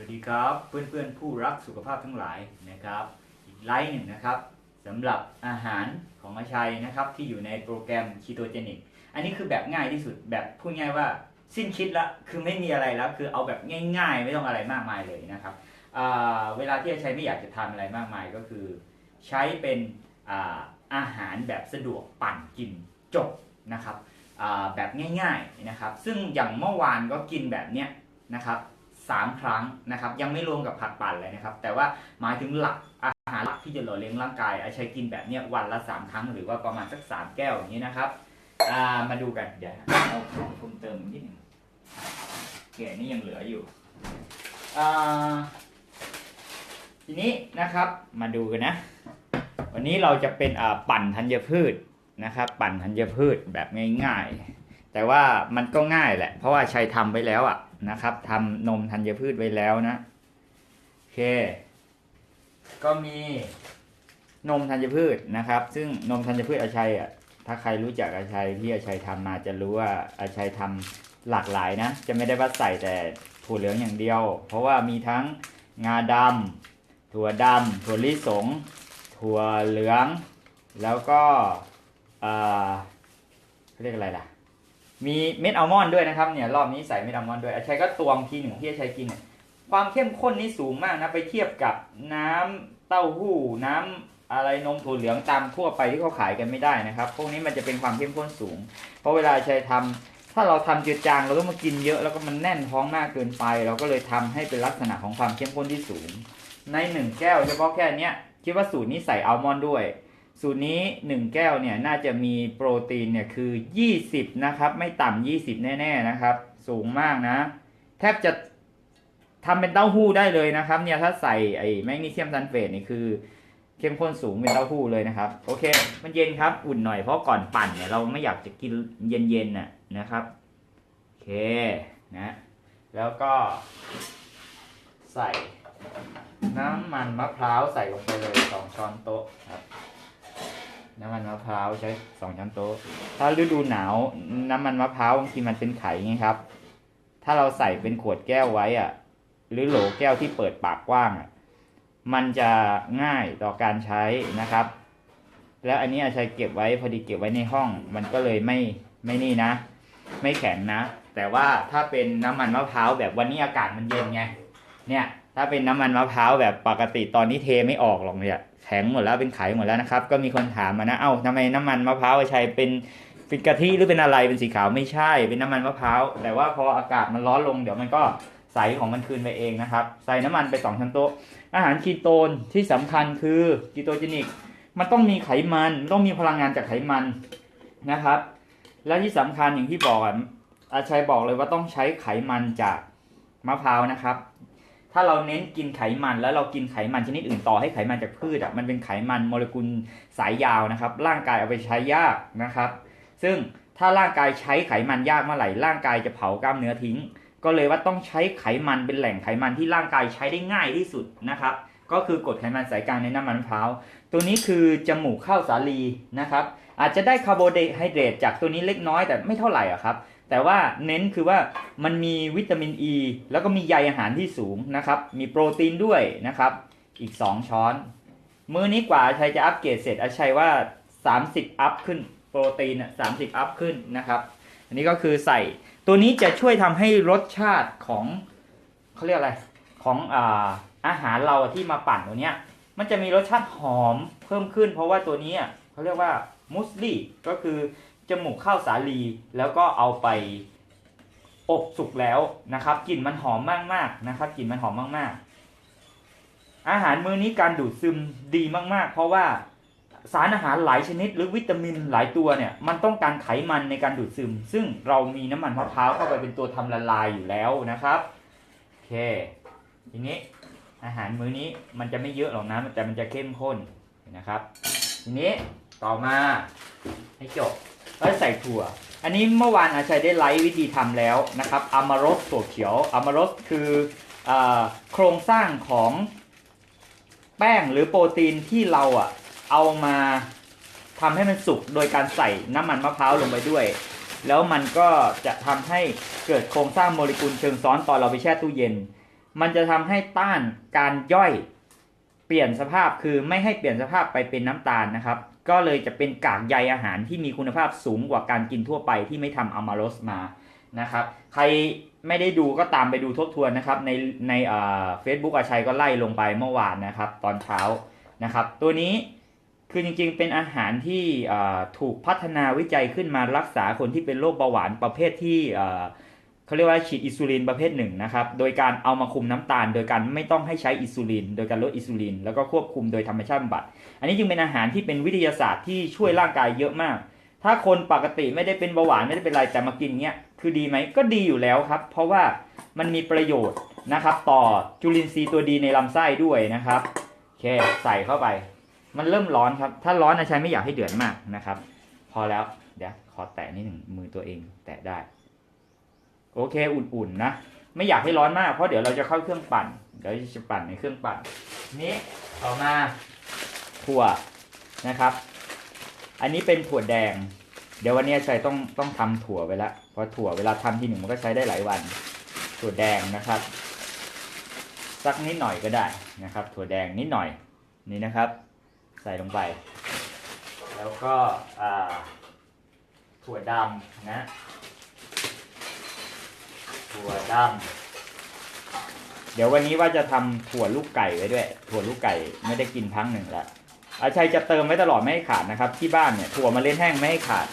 วัสดีครับเพื่อนๆผู้รักสุขภาพทั้งหลายนะครับ อีกไลน์หนึ่งนะครับสำหรับอาหารของอาชัยนะครับที่อยู่ในโปรแกรมคีโตเจนิกอันนี้คือแบบง่ายที่สุดแบบพูดง่ายว่าสิ้นคิดละคือไม่มีอะไรแล้วคือเอาแบบง่าย ๆ ไม่ต้องอะไรมากมายเลยนะครับเวลาที่อาชัยไม่อยากจะทำอะไรมากมายก็คือ ใช้เป็นอาหารแบบสะดวกปั่นกินจบนะครับแบบง่ายๆนะครับ ซึ่งอย่างเมื่อวานก็กินแบบเนี้ยนะครับ สามครั้งนะครับ ยังไม่รวมกับผัดปั่นเลยนะครับ แต่ว่าหมายถึงหลักอาหารหลักที่จะหล่อเลี้ยงร่างกายอาชัยกินแบบนี้วันละสามครั้ง หรือว่าประมาณสักสามแก้วอย่างนี้นะครับามาดูกันเดี๋ยวเอาของเพิ่มเติมนิดหนึ่งเกลนี่ยังเหลืออยู่ทีนี้นะครับมาดูกันนะ วันนี้เราจะเป็นปั่นธัญพืชนะครับ ปั่นธัญพืชแบบง่ายๆ แต่ว่ามันก็ง่ายแหละ เพราะว่าชัยทำไปแล้วอะ นะครับทำนมธัญพืชไว้แล้วนะโอเค ก็มีนมธัญพืชนะครับ ซึ่งนมธัญพืชอาชัยอะถ้าใครรู้จักอาชัยที่อาชัยทำมาจะรู้ว่าอาชัยทำหลากหลายนะ จะไม่ได้ว่าใส่แต่ถั่วเหลืองอย่างเดียว เพราะว่ามีทั้งงาดำถั่วดำถั่วลิสง ถั่วเหลือง แล้วก็เออเขาเรียกอะไรล่ะ มีเม็ดอัลมอนด์ด้วยนะครับเนี่ยรอบนี้ใส่เม็ดอัลมอนด์ด้วยอาชัยก็ตวงทีหนึ่งที่อาชัยกินเนี่ยความเข้มข้นนี่สูงมากนะไปเทียบกับน้ำเต้าหู้น้ำอะไรนมถั่วเหลืองตามทั่วไปที่เขาขายกันไม่ได้นะครับ พวกนี้มันจะเป็นความเข้มข้นสูง เพราะเวลาชัยทำถ้าเราทำจืดจางเราต้องมากินเยอะแล้วก็มันแน่นท้องมากเกินไป เราก็เลยทำให้เป็นลักษณะของความเข้มข้นที่สูง ในหนึ่งแก้วเฉพาะแค่เนี้ยคิดว่าสูตรนี้ใส่อัลมอนด์ด้วย สูตรนี้ 1 แก้วเนี่ยน่าจะมีโปรตีนเนี่ยคือ 20 นะครับ ไม่ต่ำ20 แน่ๆนะครับ สูงมากนะ แทบจะทำเป็นเต้าหู้ได้เลยนะครับ เนี่ยถ้าใส่ไอ้แมกนีเซียมซัลเฟตนี่คือเข้มข้นสูงเป็นเต้าหู้เลยนะครับ โอเค มันเย็นครับอุ่นหน่อยเพราะก่อนปั่นเนี่ยเราไม่อยากจะกินเย็นๆน่ะนะครับโอเคนะ แล้วก็ใส่น้ำมันมะพร้าวใส่ลงไปเลยสองช้อนโต๊ะครับ น้ำมันมะพร้าวใช้สองช้อนโต๊ะ ถ้าฤดูหนาวน้ำมันมะพร้าวบางทีมันเป็นไข่ไงครับ ถ้าเราใส่เป็นขวดแก้วไว้อะหรือโหลแก้วที่เปิดปากกว้างอะ มันจะง่ายต่อการใช้นะครับ แล้วอันนี้อาชัยเก็บไว้พอดีเก็บไว้ในห้อง มันก็เลยไม่ไม่นี่นะ ไม่แข็งนะ แต่ว่าถ้าเป็นน้ำมันมะพร้าวแบบวันนี้อากาศมันเย็นไง เนี่ย ถ้าเป็นน้ำมันมะพร้าวแบบปกติตอนนี้เทไม่ออกหรอกเนี่ยแข็งหมดแล้วเป็นไขหมดแล้วนะครับ ก็มีคนถามมานะ เอ้าทำไมน้ำมันมะพร้าวใช้เป็นเป็นกะทิหรือเป็นอะไรเป็นสีขาวไม่ใช่ เป็นน้ำมันมะพร้าวแต่ว่าพออากาศมันร้อนลงเดี๋ยวมันก็ใสของมันคืนไปเองนะครับ ใส่น้ำมันไปสองช้อนโต๊ะอาหารคีโตนที่สำคัญคือคีโตเจนิก มันต้องมีไขมันมันต้องมีพลังงานจากไขมันนะครับ และที่สำคัญอย่างที่บอกอะอาชัยบอกเลยว่าต้องใช้ไขมันจากมะพร้าวนะครับ ถ้าเราเน้นกินไขมันแล้วเรากินไขมันชนิดอื่นต่อให้ไขมันจากพืชอะมันเป็นไขมันโมเลกุลสายยาวนะครับ ร่างกายเอาไปใช้ยากนะครับ ซึ่งถ้าร่างกายใช้ไขมันยากเมื่อไหร่ร่างกายจะเผากล้ามเนื้อทิ้ง ก็เลยว่าต้องใช้ไขมันเป็นแหล่งไขมันที่ร่างกายใช้ได้ง่ายที่สุดนะครับ ก็คือกรดไขมันสายกลางในน้ำมันมะพร้าวตัวนี้คือจมูกข้าวสาลีนะครับ อาจจะได้คาร์โบไฮเดรตจากตัวนี้เล็กน้อยแต่ไม่เท่าไหร่อะครับ แต่ว่าเน้นคือว่ามันมีวิตามินอ e, ีแล้วก็มีใยอาหารที่สูงนะครับ มีโปรตีนด้วยนะครับ อีก 2 ช้อน มื้อนี้กว่าชัยจะอัปเกรดเสร็จอาชัยว่า 30 อัพขึ้นโปรตีนอะสามสิบอัพขึ้นนะครับ อันนี้ก็คือใส่ตัวนี้จะช่วยทำให้รสชาติของเขาเรียกอะไรของอ่าอาหารเราที่มาปั่นตัวเนี้ย มันจะมีรสชาติหอมเพิ่มขึ้น เพราะว่าตัวนี้เขาเรียกว่ามุสลี่ก็คือ จมูกข้าวสาลี แล้วก็เอาไปอบสุกแล้วนะครับกลิ่นมันหอมมากๆนะครับกลิ่นมันหอมมากๆ อาหารมื้อนี้การดูดซึมดีมากๆ เพราะว่าสารอาหารหลายชนิด หรือวิตามินหลายตัวเนี่ยมันต้องการไขมันในการดูดซึม ซึ่งเรามีน้ำมันมะพร้าวเข้าไปเป็นตัวทำละลายอยู่แล้วนะครับโอเคทีนี้อาหารมื้อนี้มันจะไม่เยอะหรอกนะแต่มันจะเข้มข้นนะครับ ทีนี้ต่อมาให้จบ ก็ใส่ถั่ว อันนี้เมื่อวานอาชัยได้ไลฟ์วิธีทำแล้วนะครับอามารสถั่วเขียวอามารสคืออโครงสร้างของแป้งหรือโปรตีนที่เราอะเอามาทำให้มันสุกโดยการใส่น้ำมันมะพร้าวลงไปด้วย แล้วมันก็จะทำให้เกิดโครงสร้างโมเลกุลเชิงซ้อนตอนเราไปแช่ตู้เย็น มันจะทำให้ต้านการย่อยเปลี่ยนสภาพคือไม่ให้เปลี่ยนสภาพไปเป็นน้ำตาลนะครับ ก็เลยจะเป็นกากใยอาหารที่มีคุณภาพสูงกว่าการกินทั่วไปที่ไม่ทำอะมาโรสมานะครับ ใครไม่ได้ดูก็ตามไปดูทบทวนนะครับ ในในเฟซบุ๊กอาชัยก็ไล่ลงไปเมื่อวานนะครับ ตอนเช้านะครับ ตัวนี้คือจริงๆ เป็นอาหารที่ถูกพัฒนาวิจัยขึ้นมารักษาคนที่เป็นโรคเบาหวานประเภทที่ เขาเรียกว่าฉีดอิซูลินประเภทหนึ่งนะครับ โดยการเอามาคุมน้ำตาล โดยการไม่ต้องให้ใช้อิซูลิน โดยการลดอิซูลิน แล้วก็ควบคุมโดยธรรมชาติบำบัด อันนี้จึงเป็นอาหารที่เป็นวิทยาศาสตร์ที่ช่วยร่างกายเยอะมาก ถ้าคนปกติไม่ได้เป็นเบาหวานไม่ได้เป็นอะไรแต่มากินเงี้ย คือดีไหมก็ดีอยู่แล้วครับ เพราะว่ามันมีประโยชน์นะครับ ต่อจุลินทรีย์ตัวดีในลำไส้ด้วยนะครับโอเคใส่เข้าไป มันเริ่มร้อนครับ ถ้าร้อนนะชัยไม่อยากให้เดือดมากนะครับ พอแล้วเดี๋ยวขอแตะนิดหนึ่งมือตัวเองแตะได้ โอเคอุ่นๆนะไม่อยากให้ร้อนมากเพราะเดี๋ยวเราจะเข้าเครื่องปั่นเดี๋ยวจะปั่นในเครื่องปั่นนี้ต่อมาถั่วนะครับ อันนี้เป็นถั่วแดง เดี๋ยววันนี้ชัยต้องต้องทำถั่วไปละเพราะถั่วเวลาทำทีหนึ่งมันก็ใช้ได้หลายวัน ถั่วแดงนะครับ สักนิดหน่อยก็ได้นะครับ ถั่วแดงนิดหน่อยนี่นะครับ ใส่ลงไป แล้วก็ถั่วดำนะ ถั่วดำเดี๋ยววันนี้ว่าจะทำถั่วลูกไก่ไว้ด้วย ถั่วลูกไก่ไม่ได้กินพังหนึ่งล้วอาชัยจะเติมไว้ตลอดไม่ให้ขาดนะครับ ที่บ้านเนี่ยถั่วเล็ดแห้งไม่ให้ขาด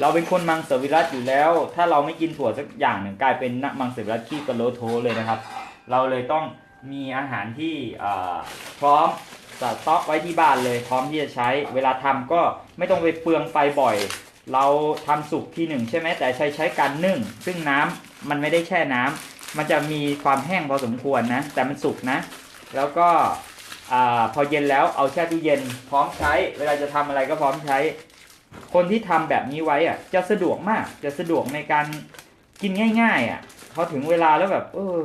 เราเป็นคนมังสวิรัตอยู่แล้ว ถ้าเราไม่กินถั่วสักอย่างหนึ่งกลายเป็นนักมังสวิรัตขี้กะโลโทเลยนะครับ เราเลยต้องมีอาหารที่พร้อมสต็อกไว้ที่บ้านเลยพร้อมที่จะใช้เวลาทำก็ไม่ต้องไปเปลืองไฟบ่อย เราทำสุกทีหนึ่งใช่ไหมแต่ใช้ใช้การนึ่ง ซึ่งน้ำมันไม่ได้แช่น้ำมันจะมีความแห้งพอสมควรนะ แต่มันสุกนะ แล้วก็อพอเย็นแล้วเอาแช่ตู้เย็นพร้อมใช้ เวลาจะทำอะไรก็พร้อมใช้ คนที่ทำแบบนี้ไว้อะจะสะดวกมาก จะสะดวกในการกินง่าย ๆ อะพอถึงเวลาแล้วแบบเออ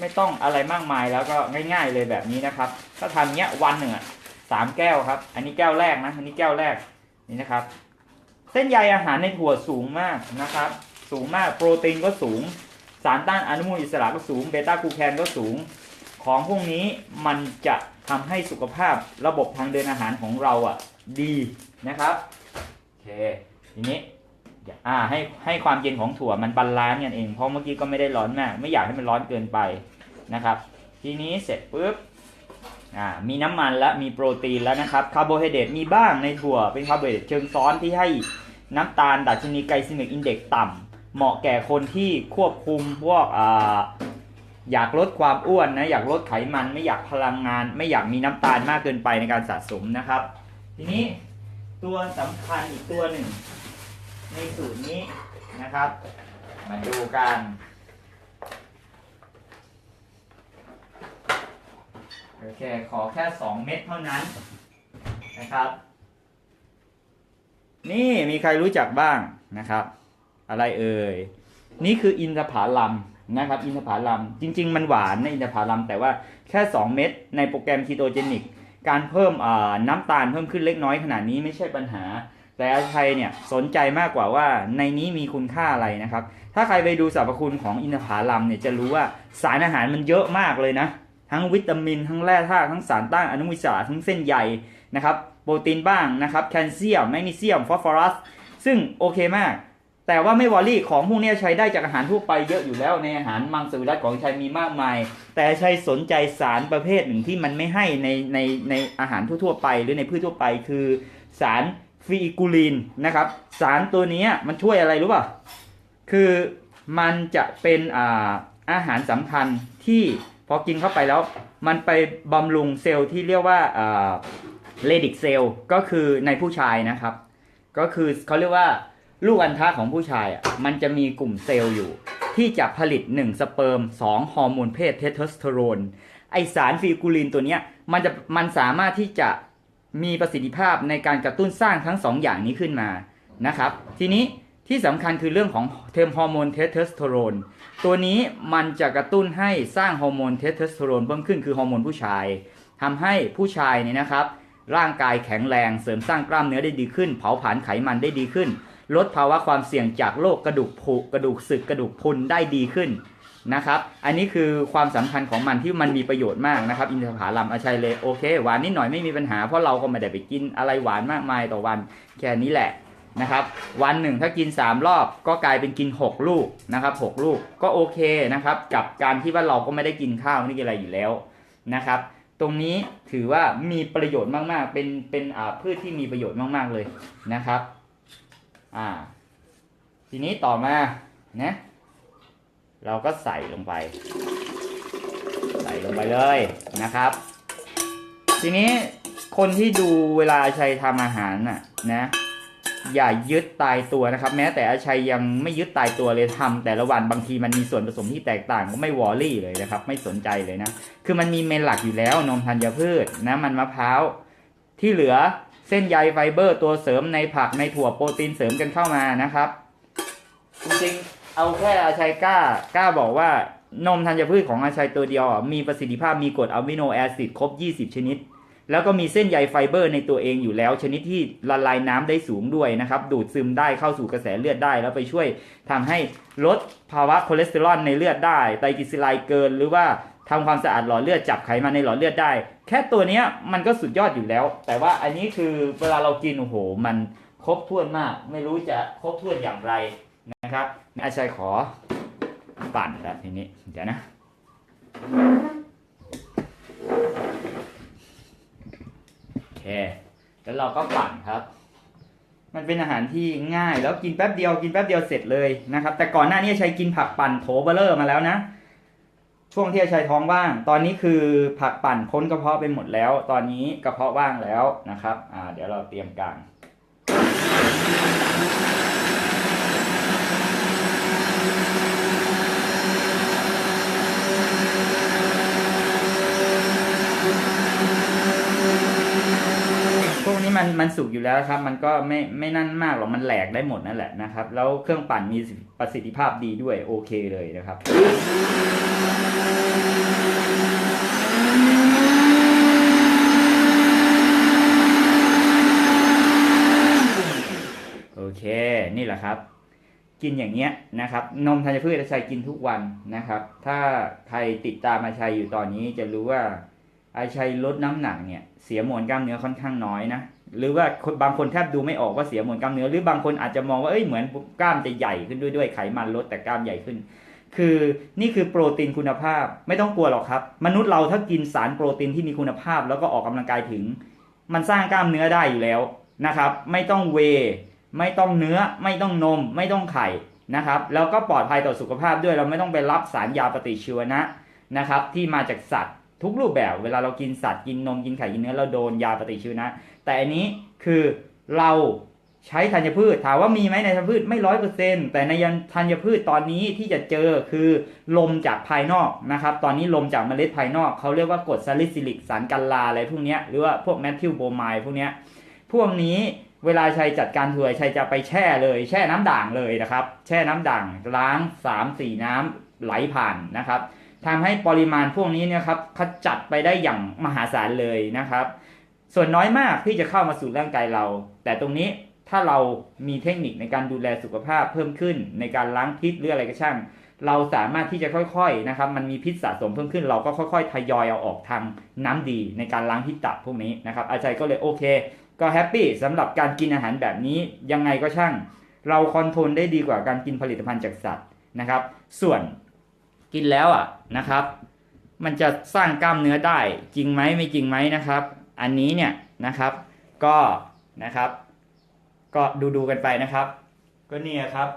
ไม่ต้องอะไรมากมายแล้วก็ง่ายๆเลยแบบนี้นะครับ ถ้าทำเนี้ยวันหนึ่งอะสามแก้วครับ อันนี้แก้วแรกนะ อันนี้แก้วแรกนี่นะครับ เส้นใยอาหารในถั่วสูงมากนะครับ สูงมากโปรตีนก็สูง สารต้านอนุมูลอิสระก็สูงเบต้ากูแคนก็สูง ของพวกนี้มันจะทำให้สุขภาพระบบทางเดินอาหารของเราอะดีนะครับโอเคทีนี้อ่าให้ให้ความเย็นของถั่วมันบาลานซ์กันเองเพราะเมื่อกี้ก็ไม่ได้ร้อนมาก ไม่อยากให้มันร้อนเกินไปนะครับ ทีนี้เสร็จปุ๊บอ่ามีน้ำมันและมีโปรตีนแล้วนะครับคาร์โบไฮเดรตมีบ้างในถั่วเป็นคาร์โบไฮเดรตเชิงซ้อนที่ให้ น้ำตาลดัชนีไกลซิมิกอินเด็กต่ำเหมาะแก่คนที่ควบคุมพวกออยากลดความอ้วนนะอยากลดไขมันไม่อยากพลังงาน ไม่อยากมีน้ำตาลมากเกินไปในการสะสมนะครับ ทีนี้ตัวสำคัญอีกตัวหนึ่ง ในสูตรนี้นะครับ มาดูกันโอเคขอแค่ 2 เม็ดเท่านั้นนะครับ นี่มีใครรู้จักบ้างนะครับ อะไรเอ่ย นี่คืออินทผลัมนะครับ อินทผลัมจริง ๆ มันหวานในะอินทผลัมแต่ว่าแค่ 2 เม็ดในโปรแกรมคีโตเจนิก การเพิ่มน้ำตาลเพิ่มขึ้นเล็กน้อยขนาดนี้ไม่ใช่ปัญหา แต่อาชัยเนี่ยสนใจมากกว่าว่าในนี้มีคุณค่าอะไรนะครับ ถ้าใครไปดูสรรพคุณของอินทผลัมเนี่ยจะรู้ว่าสารอาหารมันเยอะมากเลยนะ ทั้งวิตามิน ทั้งแร่ธาตุทั้งสารต้านอนุมูลอิสระทั้งเส้นใย นะครับโปรตีนบ้างนะครับแคลเซียมแมกนีเซียมฟอสฟอรัส ซึ่งโอเคมาก แต่ว่าไม่วอรี่ของพวกนี้ใช้ได้จากอาหารทั่วไปเยอะอยู่แล้วในอาหารมังสวิรัตของชัยมีมากมาย แต่ชัยสนใจสารประเภทหนึ่งที่มันไม่ให้ในในในอาหารทั่วๆไป หรือในพืชทั่วไปคือสารฟีกูลินนะครับสารตัวนี้มันช่วยอะไรรู้ป่ะคือมันจะเป็นอ่าอาหารสำคัญที่พอกินเข้าไปแล้ว มันไปบำรุงเซลล์ที่เรียกว่า เลดิกเซลก็คือในผู้ชายนะครับ ก็คือเขาเรียกว่าลูกอัณฑะของผู้ชายอะมันจะมีกลุ่มเซลล์อยู่ ที่จะผลิต 1 สเปิร์ม 2 ฮอร์โมนเพศเทสโทสเตอโรนไอสารฟีกูลินตัวเนี้ยมันจะมันสามารถที่จะมีประสิทธิภาพในการกระตุ้นสร้างทั้ง 2 อย่างนี้ขึ้นมานะครับ ทีนี้ที่สำคัญคือเรื่องของเทมฮอร์โมนเทสโทสเตอโรนตัวนี้มันจะกระตุ้นให้สร้างฮอร์โมนเทสโทสเตอโรนเพิ่มขึ้นคือฮอร์โมนผู้ชายทำให้ผู้ชายเนี่ยนะครับ ร่างกายแข็งแรงเสริมสร้างกล้ามเนื้อได้ดีขึ้น เผาผลาญไขมันได้ดีขึ้น ลดภาวะความเสี่ยงจากโรคกระดูกผุกระดูกสึกกระดูกพุนได้ดีขึ้นนะครับ อันนี้คือความสำคัญของมันที่มันมีประโยชน์มากนะครับ อินทผลัมอาชัยเลยโอเค หวานนิดหน่อยไม่มีปัญหาเพราะเราก็ไม่ได้ไปกินอะไรหวานมากมายต่อวันแค่นี้แหละนะครับ วันหนึ่งถ้ากิน 3 รอบก็กลายเป็นกิน 6 ลูกนะครับ6ลูกก็โอเคนะครับ กับการที่ว่าเราก็ไม่ได้กินข้าวไม่ได้กินอะไรอยู่แล้วนะครับ ตรงนี้ถือว่ามีประโยชน์มากๆ เป็นเป็นอ่าพืชที่มีประโยชน์มาก ๆ เลยนะครับ อ่า ทีนี้ต่อมานะเราก็ใส่ลงไป ใส่ลงไปเลยนะครับ ทีนี้คนที่ดูเวลาอาชัยทำอาหารน่ะนะ อย่ายึดตายตัวนะครับ แม้แต่อาชัยยังไม่ยึดตายตัวเลยทำแต่ละวันบางทีมันมีส่วนผสมที่แตกต่างก็ไม่วอรี่เลยนะครับ ไม่สนใจเลยนะ คือมันมีเมนหลักอยู่แล้วนมธัญพืชน้ำมันมะพร้าวที่เหลือเส้นใยไฟเบอร์ตัวเสริมในผักในถั่วโปรตีนเสริมกันเข้ามานะครับ จริงๆเอาแค่อาชัยกล้ากล้าบอกว่านมธัญพืชของอาชัยตัวเดียวมีประสิทธิภาพมีกรดอะมิโนแอซิดครบ 20 ชนิด แล้วก็มีเส้นใยไฟเบอร์ในตัวเองอยู่แล้ว ชนิดที่ละลายน้ำได้สูงด้วยนะครับ ดูดซึมได้เข้าสู่กระแสเลือดได้ แล้วไปช่วยทำให้ลดภาวะคอเลสเตอรอลในเลือดได้ ไตรกลีเซอไรด์เกิน หรือว่าทำความสะอาดหลอดเลือดจับไขมันในหลอดเลือดได้ แค่ตัวเนี้ยมันก็สุดยอดอยู่แล้ว แต่ว่าอันนี้คือเวลาเรากินโอ้โหมันครบถ้วนมาก ไม่รู้จะครบถ้วนอย่างไรนะครับอาชัยขอปั่นแล้วทีนี้เดี๋ยวนะ โอเค แล้วเราก็ปั่นครับ มันเป็นอาหารที่ง่ายแล้วกินแป๊บเดียวกินแป๊บเดียวเสร็จเลยนะครับ แต่ก่อนหน้านี้ใช้กินผักปั่นโถเบลเลอร์มาแล้วนะ ช่วงที่ใช้ท้องว่าง ตอนนี้คือผักปั่นพ้นกระเพาะไปหมดแล้ว ตอนนี้กระเพาะว่างแล้วนะครับ อ่า เดี๋ยวเราเตรียมกลาง พวกนี้มันมันสุกอยู่แล้วครับ มันก็ไม่ไม่นั่นมากหรอกมันแหลกได้หมดนั่นแหละนะครับ แล้วเครื่องปั่นมีประสิทธิภาพดีด้วยโอเคเลยนะครับโอเคนี่แหละครับ กินอย่างเงี้ยนะครับ นมธัญพืชอาชัยกินทุกวันนะครับ ถ้าใครติดตามอาชัยอยู่ตอนนี้จะรู้ว่า ไอชัยลดน้ำหนักเนี่ยเสียมวลกล้ามเนื้อค่อนข้างน้อยนะหรือว่าบางคนแทบดูไม่ออกว่าเสียมวลกล้ามเนื้อ หรือบางคนอาจจะมองว่าเอ้ยเหมือนกล้ามจะใหญ่ขึ้นด้วยด้วยไขมันลดแต่กล้ามใหญ่ขึ้น คือนี่คือโปรตีนคุณภาพไม่ต้องกลัวหรอกครับ มนุษย์เราถ้ากินสารโปรตีนที่มีคุณภาพ แล้วก็ออกกำลังกายถึง มันสร้างกล้ามเนื้อได้อยู่แล้วนะครับ ไม่ต้องเว ไม่ต้องเนื้อ ไม่ต้องนม ไม่ต้องไข่นะครับ แล้วก็ปลอดภัยต่อสุขภาพด้วยเราไม่ต้องไปรับสารยาปฏิชีวนะนะครับ ที่มาจากสัตว์ ทุกรูปแบบเวลาเรากินสัตว์กินนมกินไข่กินเนื้อเราโดนยาปฏิชีวนะ แต่อันนี้คือเราใช้ธัญพืชถามว่ามีไหมในธัญพืชไม่ร้อยเปอร์เซ็นต์แต่ในธัญพืชตอนนี้ที่จะเจอคือลมจากภายนอกนะครับ ตอนนี้ลมจากเมล็ดภายนอกเขาเรียกว่ากรดซาลิซิลิกสารกันลาอะไรพวกเนี้ยหรือว่าพวกแมทธิวโบไมด์พวกเนี้ยพวกนี้เวลาชัยจัดการถั่วชัยจะไปแช่เลย แช่น้ำด่างเลยนะครับ แช่น้ำด่างล้าง3 4น้ำไหลผ่านนะครับ ทำให้ปริมาณพวกนี้เนี่ยครับขจัดไปได้อย่างมหาศาลเลยนะครับ ส่วนน้อยมากที่จะเข้ามาสู่ร่างกายเรา แต่ตรงนี้ถ้าเรามีเทคนิคในการดูแลสุขภาพเพิ่มขึ้น ในการล้างพิษหรืออะไรก็ช่าง เราสามารถที่จะค่อยๆนะครับ มันมีพิษสะสมเพิ่มขึ้น เราก็ค่อยๆ ทยอยเอาออกทางน้ำดีในการล้างพิษตับพวกนี้นะครับ อาจารย์ก็เลยโอเค ก็แฮปปี้สำหรับการกินอาหารแบบนี้ยังไงก็ช่าง เราคอนโทรลได้ดีกว่าการกินผลิตภัณฑ์จากสัตว์นะครับ ส่วน กินแล้วอะนะครับ มันจะสร้างกล้ามเนื้อได้จริงไหมไม่จริงไหมนะครับ อันนี้เนี่ยนะครับ ก็นะครับ ก็ดูดูๆกันไปนะครับ ก็เนี่ยครับ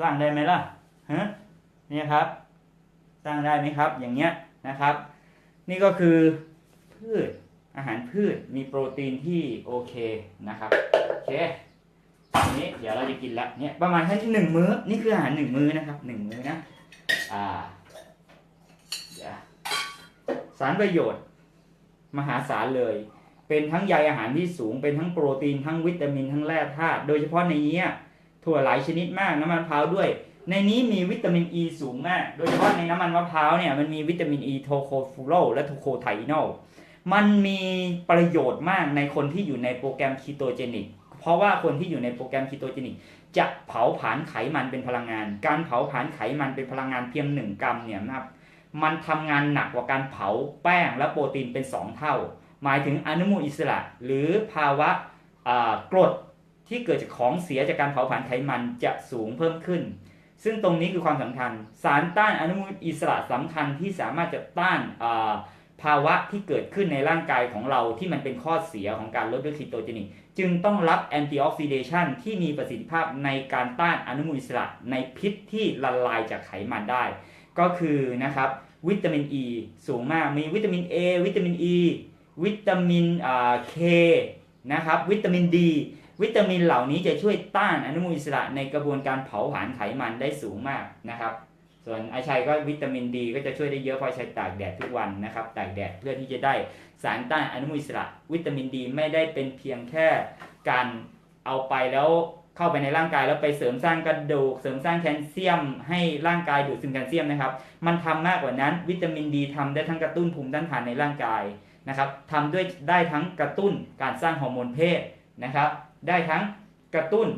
สร้างได้ไหมล่ะฮะเนี่ยครับ สร้างได้ไหมครับ อย่างเงี้ยนะครับ นี่ก็คือพืชอาหารพืชมีโปรตีนที่โอเคนะครับโอเคทีนี้เดี๋ยวเราจะกินละเนี่ยประมาณแค่หนึ่งมื้อนี่คืออาหารหนึ่งมื้อนะครับหนึ่งมื้อนะ อ่าารประโยชน์ มหาศาลเลย เป็นทั้งใยอาหารที่สูง เป็นทั้งโปรตีน ทั้งวิตามิน ทั้งแร่ธาตุ โดยเฉพาะในนี้ถั่วหลายชนิดมาก น้ำมันมะพร้าวด้วย ในนี้มีวิตามินอ e ีสูงมาก โดยเฉพาะในน้ำมันมะพร้าวเนี่ย มันมีวิตามินอ e ีโทโคฟูโรและโทโคไทนอล มันมีประโยชน์มากในคนที่อยู่ในโปรแกรมคีโตเจนิก เพราะว่าคนที่อยู่ในโปรแกรมคีโตเจนิกจะเผาผลาญไขมันเป็นพลังงาน การเผาผลาญไขมันเป็นพลังงานเพียง1กรัมเนี่ยนะครับ มันทำงานหนักกว่าการเผาแป้งและโปรตีนเป็น 2 เท่า หมายถึงอนุมูลอิสระ หรือภาวะกรดที่เกิดจากของเสียจากการเผาผลาญไขมันจะสูงเพิ่มขึ้น ซึ่งตรงนี้คือความสำคัญ สารต้านอนุมูลอิสระสำคัญที่สามารถจะต้านภาวะที่เกิดขึ้นในร่างกายของเราที่มันเป็นข้อเสียของการลดด้วยคีโตเจนิกจึงต้องรับแอนตี้ออกซิเดชันที่มีประสิทธิภาพในการต้านอนุมูลอิสระในพิษที่ละลายจากไขมันได้ ก็คือนะครับวิตามินอ e ีสูงมากมีวิตามิน A วิตามิน E วิตามินเคนะครับวิตามิน D วิตามินเหล่านี้จะช่วยต้านอนุมูลอิสระในกระบวนการเผาผลาญไขมันได้สูงมากนะครับ ส่วนอาชัยก็วิตามินดีก็จะช่วยได้เยอะเพราะอาชัยตากแดดทุกวันนะครับตากแดดเพื่อที่จะได้สารต้านอนุมูลอิสระ วิตามินดีไม่ได้เป็นเพียงแค่การเอาไปแล้ว เข้าไปในร่างกายแล้วไปเสริมสร้างกระดูก เสริมสร้างแคลเซียม ให้ร่างกายดูดซึมแคลเซียมนะครับ มันทำมากกว่านั้น วิตามินดีทำได้ทั้งกระตุ้นภูมิต้านทานในร่างกายนะครับทำด้วยได้ทั้งกระตุ้นการสร้างฮอร์โมนเพศนะครับ ได้ทั้งกระตุ้น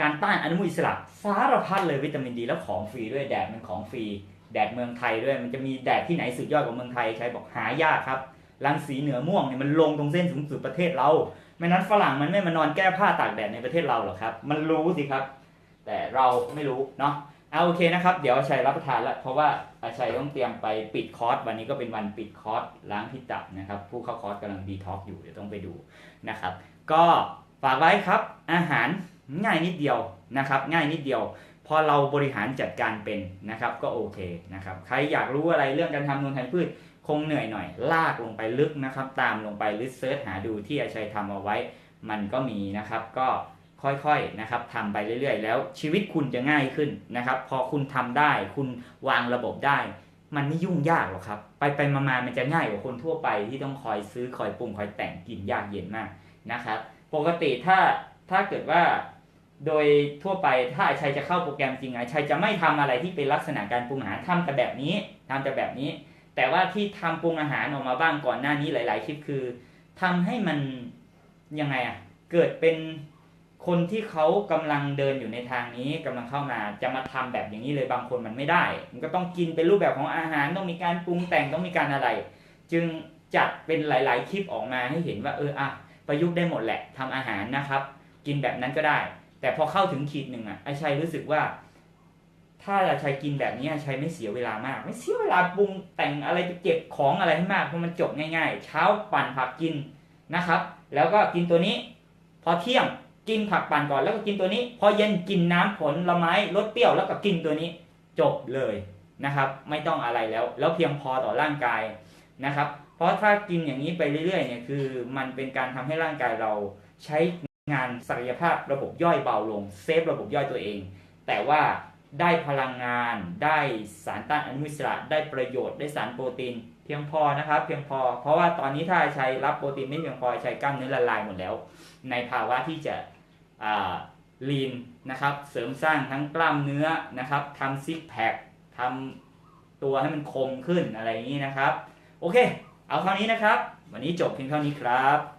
การต้านอนุมูลอิสระสารพัดเลยวิตามินดีแล้วของฟรีด้วยแดดมันของฟรีแดดเมืองไทยด้วยมันจะมีแดดที่ไหนสุดยอดกว่าเมืองไทยใช้บอกหายากครับ รังสีเหนือม่วงเนี่ยมันลงตรงเส้นสูงสุดประเทศเราไม่นั้นฝรั่งมันไม่มานอนแก้ผ้าตากแดดในประเทศเราหรอกครับ มันรู้สิครับ แต่เราไม่รู้เนาะเอาโอเคนะครับ เดี๋ยวอาชัยรับประทานแล้ว เพราะว่าอาชัยต้องเตรียมไปปิดคอร์สวันนี้ก็เป็นวันปิดคอร์สล้างพิษตับนะครับ ผู้เข้าคอร์สกำลังดีท็อกอยู่เดี๋ยวต้องไปดูนะครับ ก็ฝากไว้ครับ อาหารง่ายนิดเดียวนะครับ ง่ายนิดเดียวพอเราบริหารจัดการเป็นนะครับก็โอเคนะครับ ใครอยากรู้อะไรเรื่องการทำนวลไทยพืช คงเหนื่อยหน่อย ลากลงไปลึกนะครับ ตามลงไปหรือเซิร์ชหาดูที่อาชัยทำเอาไว้ มันก็มีนะครับ ก็ค่อยๆนะครับทำไปเรื่อยๆ แล้วชีวิตคุณจะง่ายขึ้นนะครับ พอคุณทำได้ คุณวางระบบได้ มันไม่ยุ่งยากหรอกครับ ไปไปๆมาๆมันจะง่ายกว่าคนทั่วไปที่ต้องคอยซื้อคอยปรุงคอยแต่งกินยากเย็นมากนะครับ ปกติถ้าถ้าเกิดว่าโดยทั่วไปถ้าไอ้ชัยจะเข้าโปรแกรมจริงไอชัยจะไม่ทำอะไรที่เป็นลักษณะการปรุงอาหารทำแต่แบบนี้ทำแต่แบบนี้ แต่ว่าที่ทำปรุงอาหารออกมาบ้างก่อนหน้านี้หลาย ๆ คลิปคือทำให้มันยังไงอะเกิดเป็นคนที่เขากำลังเดินอยู่ในทางนี้กำลังเข้ามาจะมาทำแบบอย่างนี้เลยบางคนมันไม่ได้ มันก็ต้องกินเป็นรูปแบบของอาหารต้องมีการปรุงแต่งต้องมีการอะไร จึงจัดเป็นหลาย ๆ คลิปออกมาให้เห็นว่าเอออะประยุกต์ได้หมดแหละทำอาหารนะครับ กินแบบนั้นก็ได้ แต่พอเข้าถึงขีดหนึ่งอะไอชัยรู้สึกว่า ถ้าอาใชัยกินแบบนี้อาชัยไม่เสียเวลามาก ไม่เสียเวลาปรุงแต่งอะไรไปเก็บของอะไรให้มากเพราะมันจบง่าย ๆ เช้าปั่นผักกินนะครับ แล้วก็กินตัวนี้ พอเที่ยงกินผักปั่นก่อนแล้วก็กินตัวนี้ พอเย็นกินน้ำผลไม้รสเปรี้ยวแล้วก็กินตัวนี้ จบเลยนะครับ ไม่ต้องอะไรแล้ว แล้วเพียงพอต่อร่างกายนะครับ เพราะถ้ากินอย่างนี้ไปเรื่อยๆเนี่ยคือมันเป็นการทำให้ร่างกายเราใช้งานศักยภาพระบบย่อยเบาลงเซฟระบบย่อยตัวเอง แต่ว่า ได้พลังงาน ได้สารต้านอนุมูลอิสระได้ประโยชน์ได้สารโปรตีนเพียงพอนะครับ เพียงพอ เพราะว่าตอนนี้ถ้าใช้รับโปรตีนไม่เพียงพอใช้กล้ามเนื้อละลายหมดแล้ว ในภาวะที่จะลีนนะครับเสริมสร้างทั้งกล้ามเนื้อนะครับทำซิกแพคทำตัวให้มันคมขึ้นอะไรอย่างนี้นะครับ โอเค เอาเท่านี้นะครับ วันนี้จบเพียงเท่านี้ครับ